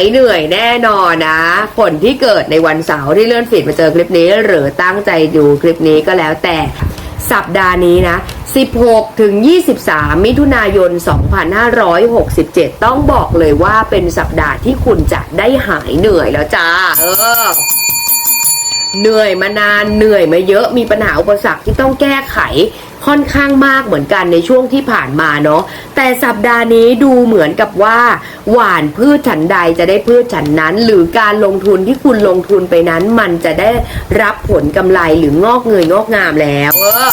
ายเหนื่อยแน่นอนนะ คนที่เกิดในวันเสาร์ที่เลื่อนฟีดมาเจอคลิปนี้ หรือตั้งใจดูคลิปนี้ก็แล้วแต่สัปดาห์นี้นะ 16 ถึง 23 มิถุนายน 2567 ต้องบอกเลยว่าเป็นสัปดาห์ที่คุณจะได้หายเหนื่อยแล้วจ้า เออ เหนื่อยมานานเหนื่อยมาเยอะมีปัญหาอุปสรรคที่ต้องแก้ไขค่อนข้างมากเหมือนกันในช่วงที่ผ่านมาเนาะแต่สัปดาห์นี้ดูเหมือนกับว่า หวานพืชฉันใดจะได้พืชฉันนั้น หรือการลงทุนที่คุณลงทุนไปนั้น มันจะได้รับผลกำไรหรืองอกเงยงอกงามแล้วเออ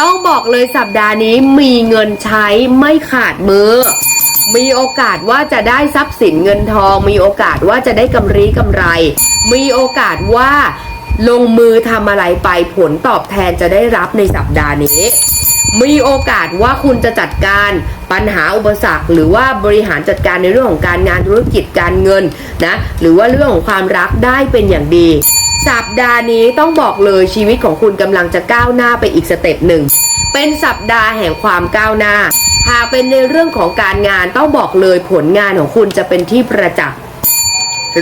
ต้องบอกเลยสัปดาห์นี้มีเงินใช้ไม่ขาดมือมีโอกาสว่าจะได้ทรัพย์สินเงินทอง มีโอกาสว่าจะได้กำไรกำไร มีโอกาสว่า ลงมือทำอะไรไปผลตอบแทนจะได้รับในสัปดาห์นี้ มีโอกาสว่าคุณจะจัดการปัญหาอุปสรรค หรือว่าบริหารจัดการในเรื่องของการงานธุรกิจการเงินนะหรือว่าเรื่องของความรักได้เป็นอย่างดี สัปดาห์นี้ต้องบอกเลยชีวิตของคุณกำลังจะก้าวหน้าไปอีกสเต็ปหนึ่งเป็นสัปดาห์แห่งความก้าวหน้าหากเป็นในเรื่องของการงานต้องบอกเลยผลงานของคุณจะเป็นที่ประจักษ์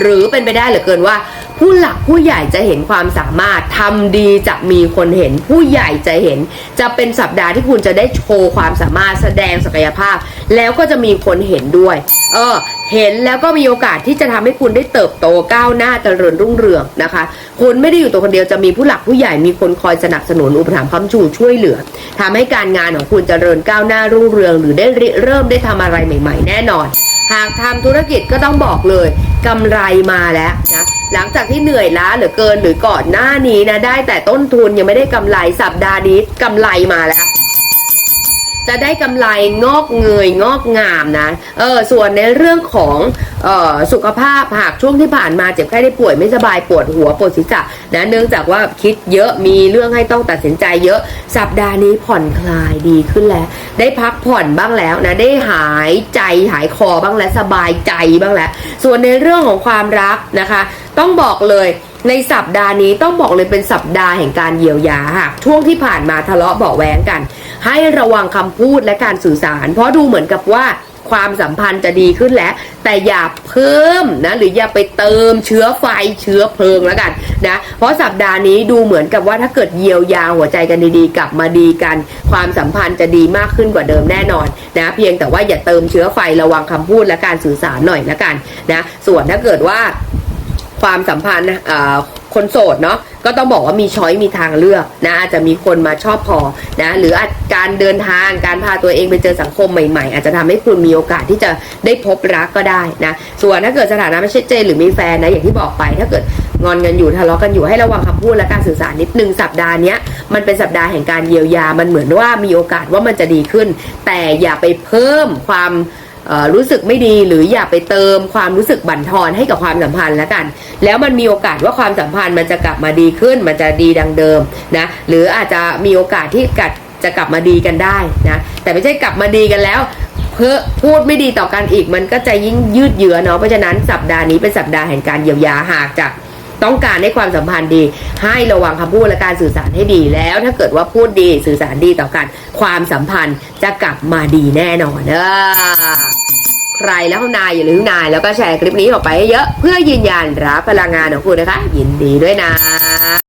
หรือเป็นไปได้เหลือเกินว่า ผู้หลักผู้ใหญ่จะเห็นความสามารถทำดีจะมีคนเห็น ผู้ใหญ่จะเห็น จะเป็นสัปดาห์ที่คุณจะได้โชว์ความสามารถแสดงศักยภาพ แล้วก็จะมีคนเห็นด้วย เออเห็นแล้วก็มีโอกาสที่จะทำให้คุณได้เติบโตก้าวหน้าเจริญรุ่งเรืองนะคะ คุณไม่ได้อยู่ตัวคนเดียวจะมีผู้หลักผู้ใหญ่มีคนคอยสนับสนุนอุปถัมภ์ค้ำชูช่วยเหลือทำให้การงานของคุณเจริญก้าวหน้ารุ่งเรือง หรือได้เริ่มได้ทำอะไรใหม่ ๆ แน่นอน หากทำธุรกิจก็ต้องบอกเลยกำไรมาแล้วนะหลังจากที่เหนื่อยล้าเหลือเกินหรือก่อนหน้านี้นะได้แต่ต้นทุนยังไม่ได้กำไรสัปดาห์นี้กำไรมาแล้ว จะได้กำไรงอกเงยงอกงามนะ เออส่วนในเรื่องของออสุขภาพหากช่วงที่ผ่านมาเจ็บไข้ได้ป่วยไม่สบายปวดหัวปวดศีรษะนะเนื่องจากว่าคิดเยอะมีเรื่องให้ต้องตัดสินใจเยอะ สัปดาห์นี้ผ่อนคลายดีขึ้นแล้ว ได้พักผ่อนบ้างแล้วนะได้หายใจหายคอบ้างแล้วสบายใจบ้างแล้ว ส่วนในเรื่องของความรักนะคะ ต้องบอกเลย ในสัปดาห์นี้ต้องบอกเลยเป็นสัปดาห์แห่งการเยียวยาค่ะช่วงที่ผ่านมาทะเลาะเบาแวงกัน ให้ระวังคำพูดและการสื่อสาร เพราะดูเหมือนกับว่าความสัมพันธ์จะดีขึ้นแล้ว แต่อย่าเพิ่มนะหรืออย่าไปเติมเชื้อไฟเชื้อเพลิงแล้วกันนะเพราะสัปดาห์นี้ดูเหมือนกับว่าถ้าเกิดเยียวยาหัวใจกันดีๆ กลับมาดีกัน ความสัมพันธ์จะดีมากขึ้นกว่าเดิมแน่นอนนะเพียงแต่ว่าอย่าเติมเชื้อไฟระวังคำพูดและการสื่อสารหน่อยละกันนะส่วนถ้าเกิดว่า ความสัมพันธ์คนโสดเนาะก็ต้องบอกว่ามีช้อยมีทางเลือกนะอาจจะมีคนมาชอบพอนะหรืออาจการเดินทางการพาตัวเองไปเจอสังคมใหม่ๆ อาจจะทำให้คุณมีโอกาสที่จะได้พบรักก็ได้นะส่วนถ้าเกิดสถานะไม่ชัดเจนหรือมีแฟนนะอย่างที่บอกไป ถ้าเกิดงอนกันอยู่ทะเลาะกันอยู่ให้ระวังคำพูดและการสื่อสารนิดนึงสัปดาห์นี้มันเป็นสัปดาห์แห่งการเยียวยามันเหมือนว่ามีโอกาสว่ามันจะดีขึ้น แต่อย่าไปเพิ่มความ รู้สึกไม่ดีหรืออย่าไปเติมความรู้สึกบั่นทอนให้กับความสัมพันธ์แล้วกัน แล้วมันมีโอกาสว่าความสัมพันธ์มันจะกลับมาดีขึ้น มันจะดีดังเดิมนะหรืออาจจะมีโอกาสที่กัดจะกลับมาดีกันได้นะแต่ไม่ใช่กลับมาดีกันแล้วเพื่อพูดไม่ดีต่อกันอีกมันก็จะยิ่งยืดเยื้อเนาะเพราะฉะนั้นสัปดาห์นี้เป็นสัปดาห์แห่งการเยียวยาหากจาก ต้องการให้ความสัมพันธ์ดี ให้ระวังคำพูดและการสื่อสารให้ดีแล้ว ถ้าเกิดว่าพูดดีสื่อสารดีต่อกันความสัมพันธ์จะกลับมาดีแน่นอนเออใครแล้วนายอย่าลืมนายแล้วก็แชร์คลิปนี้ออกไปให้เยอะ เพื่อยืนยันรับพลังงานของคุณนะคะ ยินดีด้วยนะ